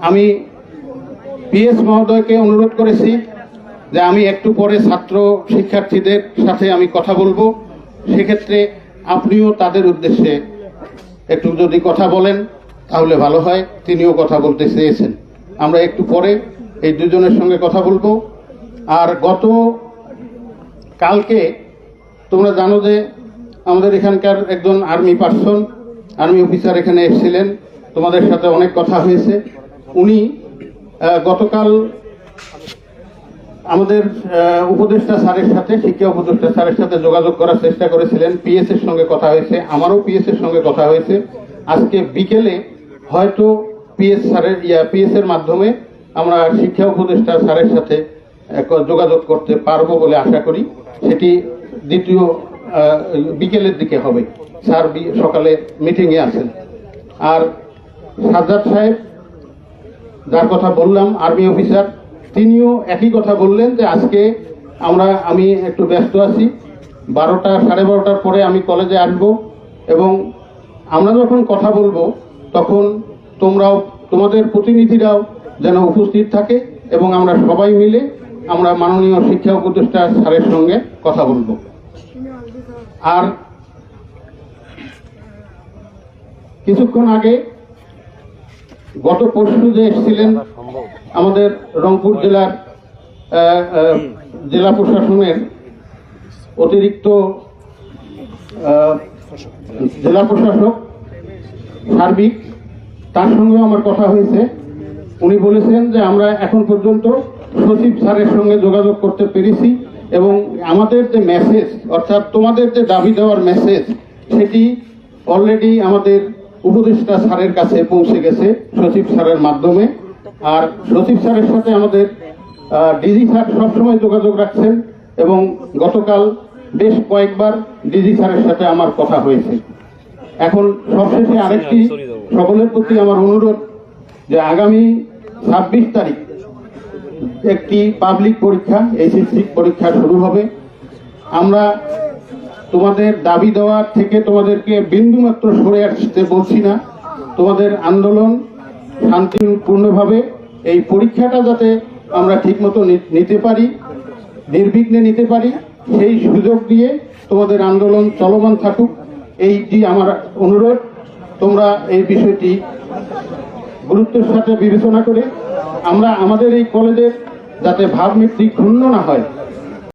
আমি পিএস মহোদয়কে অনুরোধ করেছি যে আমি একটু পরে ছাত্র শিক্ষার্থীদের সাথে আমি কথা বলব। সেক্ষেত্রে আপনিও তাদের উদ্দেশ্যে একটু যদি কথা বলেন, তাহলে ভালো হয়। তিনিও কথা বলতে চেয়েছেন। আমরা একটু পরে এই দুজনের সঙ্গে কথা বলব। আর গত কালকে তোমরা জানো যে আমাদের এখানকার একজন আর্মি পার্সন, আর্মি অফিসার এখানে এসেছিলেন। তোমাদের সাথে অনেক কথা হয়েছে। উনি গতকাল আমাদের উপদেষ্টা স্যারের সাথে, শিক্ষা উপদেষ্টা স্যারের সাথে যোগাযোগ করার চেষ্টা করেছিলেন। পিএস এর সঙ্গে কথা হয়েছে, আমারও পিএস এর সঙ্গে কথা হয়েছে। আজকে বিকেলে হয়তো পিএস স্যারের, ইয়া পিএস এর মাধ্যমে আমরা শিক্ষা উপদেষ্টা স্যারের সাথে যোগাযোগ করতে পারব বলে আশা করি। সেটি দ্বিতীয় বিকেলের দিকে হবে। স্যার সকালে মিটিংয়ে আছেন। আর সাজ্জাদ সাহেব যার কথা বললাম আর্মি অফিসার তিনিও একই কথা বললেন যে আজকে আমরা, আমি একটু ব্যস্ত আছি। বারোটা, সাড়ে বারোটার পরে আমি কলেজে আসব এবং আমরা যখন কথা বলব, তখন তোমরাও, তোমাদের প্রতিনিধিরাও যেন উপস্থিত থাকে এবং আমরা সবাই মিলে আমরা মাননীয় শিক্ষা উপদেষ্টা স্যারের সঙ্গে কথা বলব। আর কিছুক্ষণ আগে গত পরশু যে এসেছিলেন আমাদের রংপুর জেলার জেলা প্রশাসনের অতিরিক্ত জেলা প্রশাসক সার্বিক, তার সঙ্গেও আমার কথা হয়েছে। উনি বলেছেন যে আমরা এখন পর্যন্ত সচিব স্যারের সঙ্গে যোগাযোগ করতে পেরেছি এবং আমাদের যে মেসেজ অর্থাৎ তোমাদের যে দাবি দেওয়ার মেসেজ সেটি অলরেডি আমাদের উপদেষ্টা স্যারের কাছে পৌঁছে গেছে সচিব স্যারের মাধ্যমে। আর সচিব স্যারের সাথে আমাদের ডিজি স্যার সবসময় যোগাযোগ রাখছেন এবং গতকাল বেশ কয়েকবার ডিজি স্যারের সাথে আমার কথা হয়েছে। এখন সবশেষে আরেকটি সকলের প্রতি আমার অনুরোধ যে আগামী ছাব্বিশ তারিখ একটি পাবলিক পরীক্ষা এইচএসসি পরীক্ষা শুরু হবে। আমরা তোমাদের দাবি দেওয়ার থেকে তোমাদেরকে বিন্দুমাত্র সরে আসতে বলছি না। তোমাদের আন্দোলন শান্তিপূর্ণভাবে এই পরীক্ষাটা যাতে আমরা ঠিকমতো নিতে পারি, নির্বিঘ্নে নিতে পারি, সেই সুযোগ দিয়ে তোমাদের আন্দোলন চলমান থাকুক এইটি আমার অনুরোধ। তোমরা এই বিষয়টি গুরুত্বের সাথে বিবেচনা করে আমরা আমাদের এই কলেজের যাতে ভাবমূর্তি ক্ষুণ্ণ না হয়